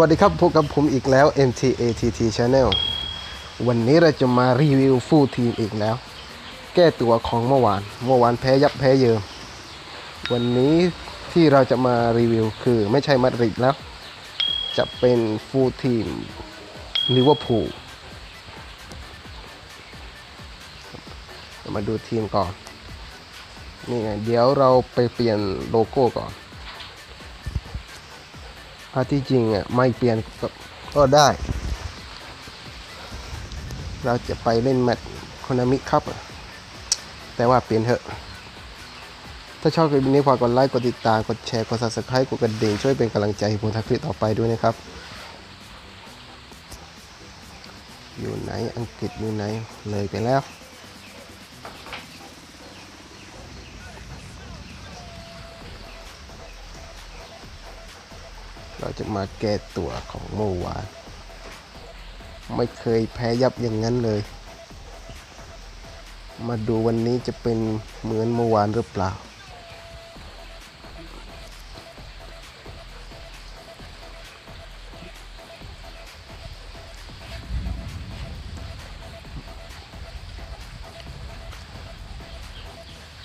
วัสดีครับพบกับผมอีกแล้ว MTATT Channel วันนี้เราจะมารีวิวฟูลทีมอีกแล้ว แก้ตัวของเมื่อวาน เมื่อวานแพ้ยับแพ้เยิมวันนี้ที่เราจะมารีวิวคือไม่ใช่มาดริดแล้ว จะเป็นฟูลทีมลิเวอร์พูลมาดูทีมก่อน นี่ไง เดี๋ยวเราไปเปลี่ยนโลโก้ก่อน ถ้าที่จริงอะไม่เปลี่ยนก็กได้ เราจะไปเล่นแมตช์โคนามิครับ แต่ว่าเปลี่ยนเถอะ ถ้าชอบคลิปนี้ฝากกดไลค์ กดติดตาม กดแชร์ กด subscribe กดกระดิ่งช่วยเป็นกำลังใจให้ผมทำคลิปต่อไปด้วยนะครับ อยู่ไหนอังกฤษอยู่ไหนเลยไปแล้ว เราจะมาแก้ตัวของเมื่อวาน ไม่เคยแพ้ยับอย่างนั้นเลย มาดูวันนี้จะเป็นเหมือนเมื่อวานหรือเปล่า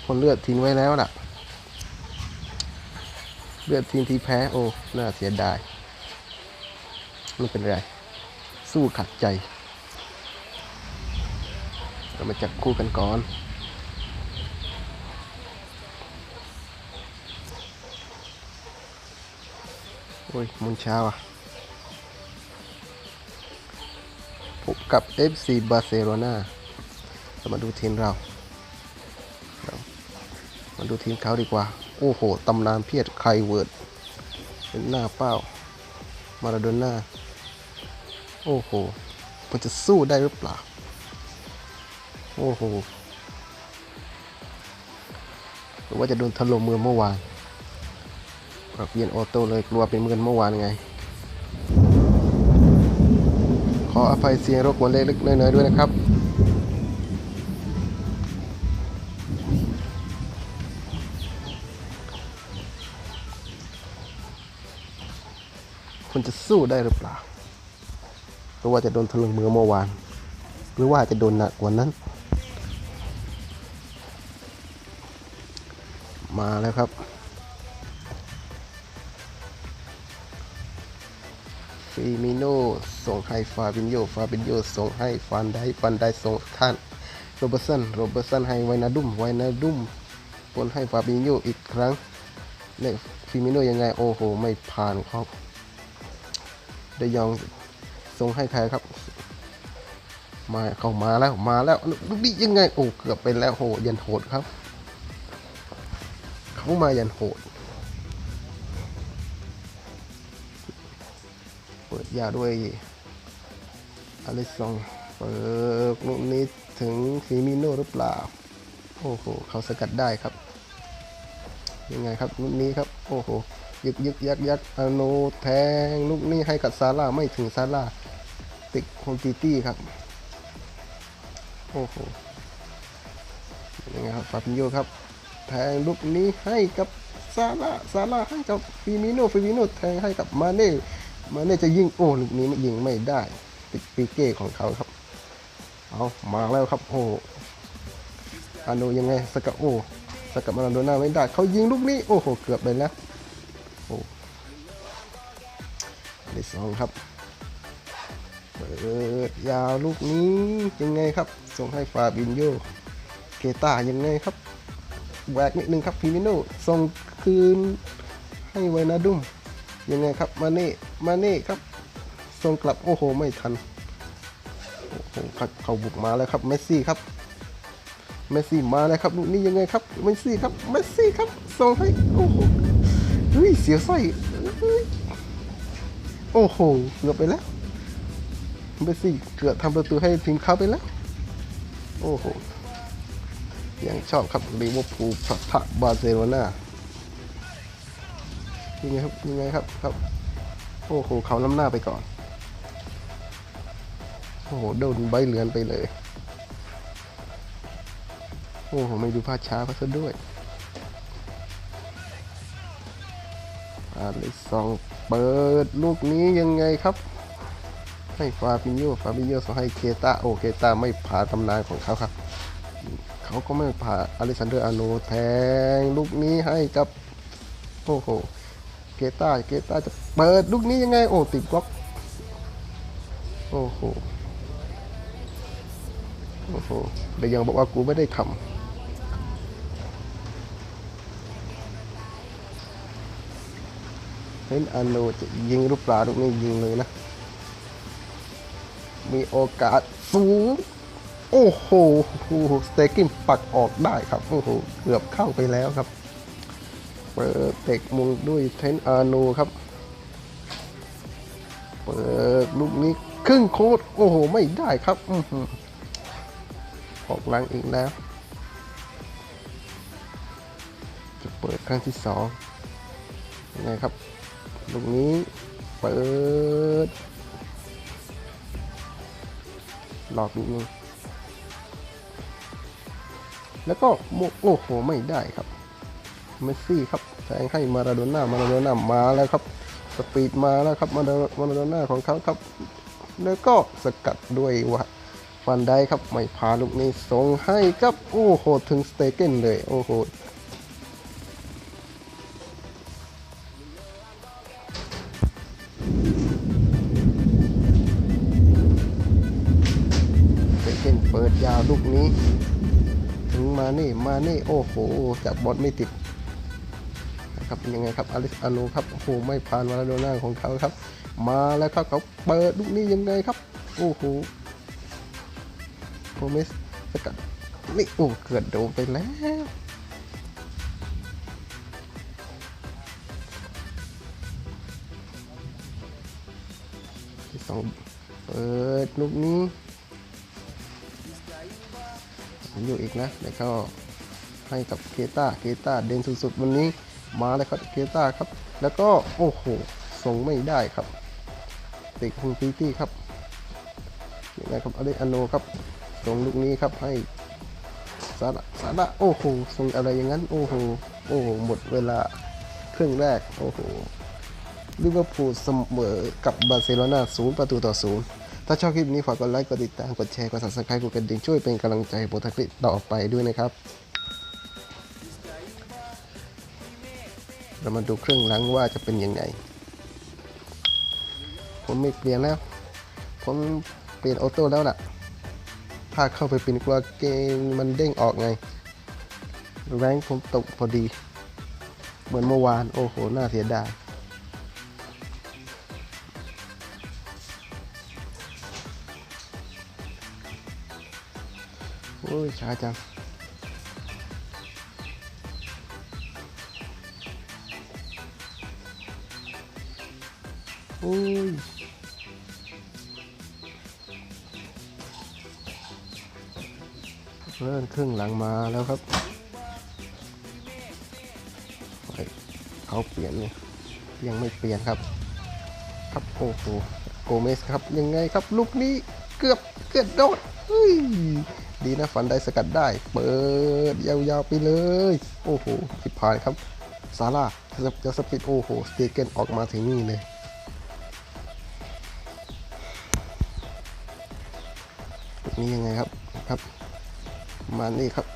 คนเลือดทิ้งไว้แล้วล่ะ เลือดทีมที่แพ้โอ้ น่าเสียดายไม่เป็นไร สู้ขัดใจ เรามาจับคู่กันก่อนโอ้ยมุนเช้าอะพบกับ FC บาร์เซโลนาเรามาดูทีมเรา มาดูทีมเขาดีกว่า โอ้โห ตำนานเพียรไคเวิร์ด เป็นหน้าเป้า มาราโดน่า โอ้โห มันจะสู้ได้หรือเปล่า โอ้โห หรือว่าจะโดนถล่มเมืองเมื่อวานปรับเปลี่ยนออโต้เลยกลัวเป็นเมืองเมื่อวานไง ขออภัยเสียงรบกวนเล็กๆน้อยๆด้วยนะครับ คุณจะสู้ได้หรือเปล่า หรือว่าจะโดนถล่มเมือเมื่อวาน หรือว่าจะโดนหนักกว่านั้น มาแล้วครับฟีมิโนส่งให้ฟาบินโยฟาบินโยส่งให้ฟันได้ฟันได้ส่งท่านโรเบอร์สันโรเบอร์สันให้ไวนาดุมไวนาดุมปนให้ฟาบินโยอีกครั้งเนี่ยฟีมิโนยังไงโอ้โห ไม่ผ่านครับ เดยองส่งให้ใครครับ มาเข้ามาแล้วมาแล้วลูกนี้ยังไงโอ้เกือบไปแล้วโหยันโหดครับ เขามายันโหด เปิดยาด้วยอลิซองเปิดลูกนี้ถึงฟีมิโนหรือเปล่า โอ้โห เขาสกัดได้ครับ ยังไงครับลูกนี้ครับ โอ้โห ยึกยึกยักยักอโนแทงลูกนี้ให้กับซาร่าไม่ถึงซาร่าติดโฮมติตี้ครับ โอ้โหยังไงครับฟาบิโยครับ แทงลูกนี้ให้กับซาร่าซาร่าให้กับฟิมิโนฟิมิโนแทงให้กับมาเน่มาเน่จะยิงโอ้ลูกนี้ยิงไม่ได้ ติดปีเก้ของเขาครับ เอามาแล้วครับ โอ้อาโนยังไงสกัดโอสกัดมาราโดน่าไม่ได้เขายิงลูกนี้โอ้โหเกือบไปแล้ว โอ้อันที่สองครับ เปิดยาวลูกนี้ยังไงครับ ส่งให้ฟาบินโยเกตายังไงครับแหวกนิดนึงครับฟิมิโนส่งคืนให้ไวนาดุมยังไงครับมาเน่มาเน่ครับส่งกลับโอ้โหไม่ทันโอ้โหเขาเขาบุกมาแล้วครับเมสซี่ครับเมสซี่มาแล้วครับลูกนี้ยังไงครับเมสซี่ครับเมสซี่ครับส่งให้โอ้โห เสียไส้เฮ้ยโอ้โห เกือบไปแล้วเมสซี่เกือบทำประตูให้ทีมเขาไปแล้ว โอ้โห ยังชอบครับลิเวอร์พูลปะทะบาร์เซโลนายังไงครับ ยังไงครับครับ โอ้โห เขาล้ำหน้าไปก่อน โอ้โห โดนใบเหลือนไปเลย โอ้โห ไม่ดูภาพช้าเขาซะด้วย อาลิซองเปิดลูกนี้ยังไงครับ ให้ฟาบินโยฟาบินโยส่งให้เคตาโอเคตาไม่ผ่าตำนานของเขาครับ เขาก็ไม่ผ่าอเล็กซานเดอร์อาโนแทงลูกนี้ให้กับโอ้โหเกตาเกตาจะเปิดลูกนี้ยังไงโอ้ติดบล็อกโอ้โหโอ้โหแต่ยังบอกว่ากูไม่ได้ทำ เห็นอโนจะยิงหรือเปล่าลูกนี้ยิงเลยนะ มีโอกาสสูง โอ้โหสเตกินปักออกได้ครับ โอ้โห เกือบเข้าไปแล้วครับ เปิดเตะมุงด้วยเทนอาโนครับ เปิดลูกนี้ครึ่งโคตรโอ้โห ไม่ได้ครับอื้อหืออกลังอีกแล้ว จะเปิดครั้งที่สองยังไงครับ ลูกนี้เปิด หลอกนิดนึงแล้วก็โมโอ้โหไม่ได้ครับเมสซี่ครับแทงให้มาราโดน่ามาราโดน่ามาแล้วครับ สปีดมาแล้วครับมารามาราโดน่าของเขาครับ แล้วก็สกัดด้วยวะฟันได้ครับไม่พาลูกนี้ส่งให้ครับ โอ้โห ถึงสเตเกนเลย โอ้โห เตเกนเปิดยาวลูกนี้ ถึงมานี่มานี่โอ้โหจับบอลไม่ติดนะครับเป็นยังไงครับอลิสอาโนครับโอ้โหไม่ผ่านมาราโดน่าของเขาครับ มาแล้วครับเขาเปิดลูกนี้ยังไงครับโอ้โหโพเมสสกัดนี่โอ้เกิดโดนไปแล้วที่สองเปิดลูกนี้ อยู่อีกนะแล้วก็ให้กับเกตาเกตาเด่นสุดๆวันนี้มาเลยครับเกต้าครับ แล้วก็โอ้โหส่งไม่ได้ครับติดคุณพีตี้ครับยังไงครับอเล็กอโนครับส่งลูกนี้ครับให้ซาดะซาดะโอ้โหส่งอะไรอย่างนั้น โอ้โหโอ้โหหมดเวลาครึ่งแรก โอ้โหลิเวอร์พูลเสมอกับบาร์เซโลนาศูนย์ประตูต่อศูนย์ ถ้าชอบคลิปนี้ฝากกดไลค์ กดติดตาม กดแชร์ กด subscribe กดกระดิ่งช่วยเป็นกำลังใจโปรทักติต่อไปด้วยนะครับ เรามาดูเครื่องหลังว่าจะเป็นยังไง ผมไม่เปลี่ยนแล้ว ผมเปลี่ยนออโต้แล้วล่ะ ถ้าเข้าไปเป็นกลัวเกมมันเด้งออกไง แรงผมตกพอดี เหมือนเมื่อวาน โอ้โห น่าเสียดาย อ้ยช้าจังโอ้ยเริ่มครึ่งหลังมาแล้วครับเฮ้ยเขาเปลี่ยนเนี่ยยังไม่เปลี่ยนครับ ครับโอ้โหโกเมสครับยังไงครับ ลูกนี้เกือบเกือบโดดเฮ้ย ดีนะฝันได้สกัดได้ เปิดยาวๆไปเลย โอ้โหผิดพลาดครับซาร่าจะสปิดโอ้โหสเตเกนออกมาถึงนี่เลยนี่ยังไงครับครับ มานี่ครับ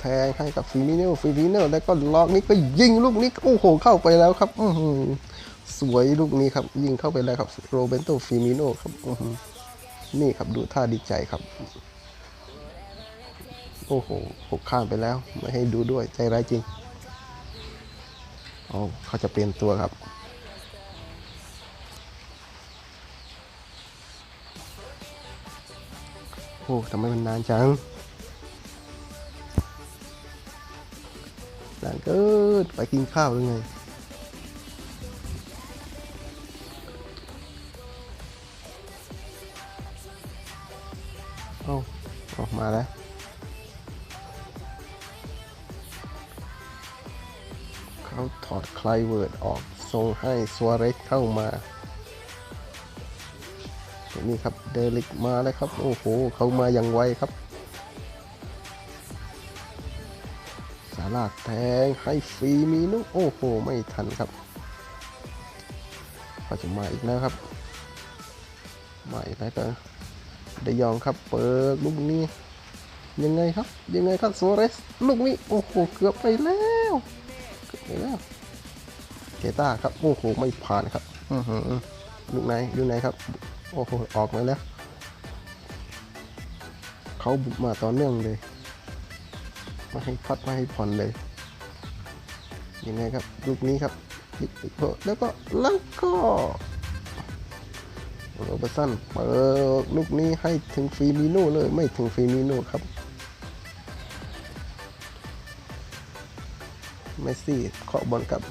แทงให้กับฟิมิโนลฟิมิโนลแล้วก็ล็อกนี้ก็ยิงลูกนี้โอ้โห เข้าไปแล้วครับอื้อหือสวยลูกนี้ครับ ยิงเข้าไปแล้วครับโรเบนโตฟิมิโนครับอืนี่ครับดูท่าดีใจครับ โอ้โหหกข้ามไปแล้ว ไม่ให้ดูด้วยใจร้ายจริงโอ้เขาจะเปลี่ยนตัวครับ โอ้ทำไมมันนานจังนานเกินไปกินข้าวหรือไงเอาออกมาแล้ว เขาถอดคลายเวิร์ดออกส่งให้ซัวเรสเข้ามานี่ครับเดลิกมาแล้วครับ โอ้โห เขามาอย่างไวครับสาลากแทงให้ฟรีมีนุโอ้โห ไม่ทันครับเขาจะมาอีกแล้วครับ มาอีกแล้วก็เดยองครับเปิดลูกนี้ ยังไงครับ ยังไงครับโซเรส ลูกนี้ โอ้โห เกือบไปแล้ว เกือบไปแล้วเกต้าครับโอ้โหไม่ผ่านครับอือหือลูกไหนลูกไหนครับ โอ้โหออกมาแล้วเขาบุกมาต่อเนื่องเลยมาให้พัดมาให้ผ่อนเลยยังไงครับลูกนี้ครับพลิกอีกโผล่แล้วก็แล้วก็โรเบอร์สันเปิดลูกนี้ให้ถึงฟีมิโน่เลยไม่ถึงฟีมิโน่ครับ เมสซี่เคาะบอลกับ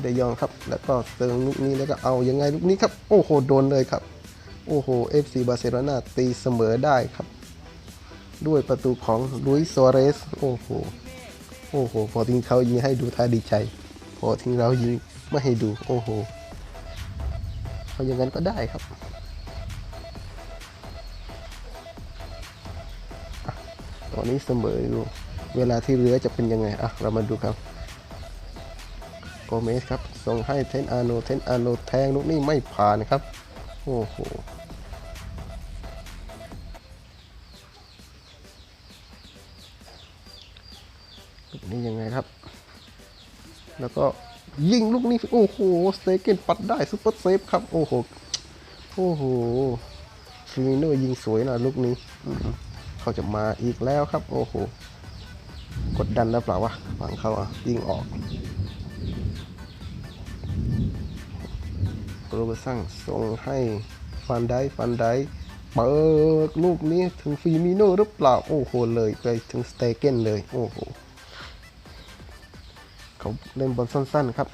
เดยองครับ แล้วก็เติงลูกนี้แล้วก็เอายังไงลูกนี้ครับ โอ้โหโดนเลยครับ โอ้โห FC บาร์เซโลนาตีเสมอได้ครับ ด้วยประตูของลุยส์โซเรส โอ้โห โอ้โห พอทิ้งเขายิงให้ดูท่าดีใจ พอทิ้งเรายิงไม่ให้ดู โอ้โหเอาอย่างนั้นก็ได้ครับตอนนี้เสมออยู่ เวลาที่เหลือจะเป็นยังไงอะเรามาดูครับโกเมสครับส่งให้เทนอาโนเทนอาโนแทงลูกนี้ไม่ผ่านครับโอ้โหลูกนี้ยังไงครับ แล้วก็ยิงลูกนี้โอ้โหสเตเกนปัดได้ซุปเปอร์เซฟครับโอ้โหโอ้โหฟิมิโนยิงสวยนะลูกนี้เขาจะมาอีกแล้วครับ โอ้โห กดดันแล้วเปล่าวะฝั่งเขาอะยิงออกโรเบอร์สังส่งให้ฟันได้ฟันได้เปิดลูกนี้ถึงฟิมิโนหรือเปล่า โอ้โหเลยไปถึงสเตเกนเลย โอ้โหเขาเล่นบอลสั้น ๆ ครับ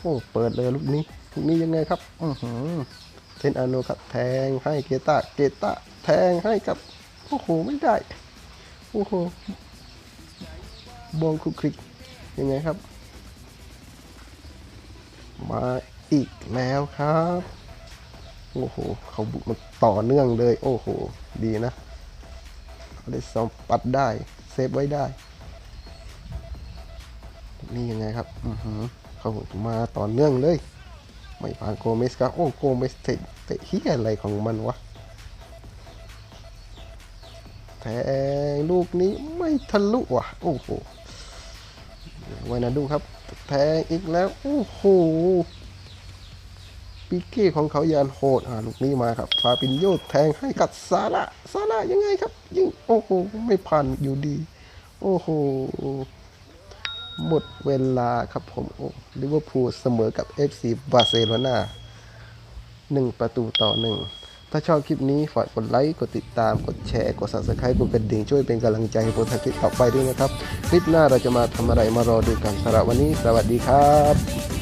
โอ้เปิดเลยลูกนี้ลูกนี้ยังไงครับ อือหือเทนอาโนครับ แทงให้เกตาเกตาแทงให้กับ โอ้โห ไม่ได้ โอ้โหบอลคุกคลิกยังไงครับ มาอีกแล้วครับ โอ้โห เขาบุกมาต่อเนื่องเลย โอ้โห ดีนะเขาได้สองปัดได้ เซฟไว้ได้ นี่ยังไงครับ อือหือเขามาต่อเนื่องเลย ไม่ผ่านโกเมสครับ โอ้โกเมสเตะเตะเฮียอะไรของมันวะ แทงลูกนี้ไม่ทะลุว่ะโอ้โหไวนาดูครับ แทงอีกแล้วโอ้โหปิเก้ของเขายานโหดอ่าลูกนี้มาครับฟาปินโยแทงให้กับซาร่าซาร่ายังไงครับ ยิงโอ้โหไม่ผ่านอยู่ดี โอ้โหหมดเวลาครับผมโอ้ลิเวอร์พูลเสมอกับ FC บาร์เซโลนาหนึ่งประตูต่อหนึ่ง ถ้าชอบคลิปนี้ฝากกดไลค์ กดติดตาม กดแชร์ กด subscribe กดกระดิ่งช่วยเป็นกำลังใจให้ผมทำคลิปต่อไปด้วยนะครับ คลิปหน้าเราจะมาทำอะไรมารอดูกันสำหรับวันนี้ สวัสดีครับ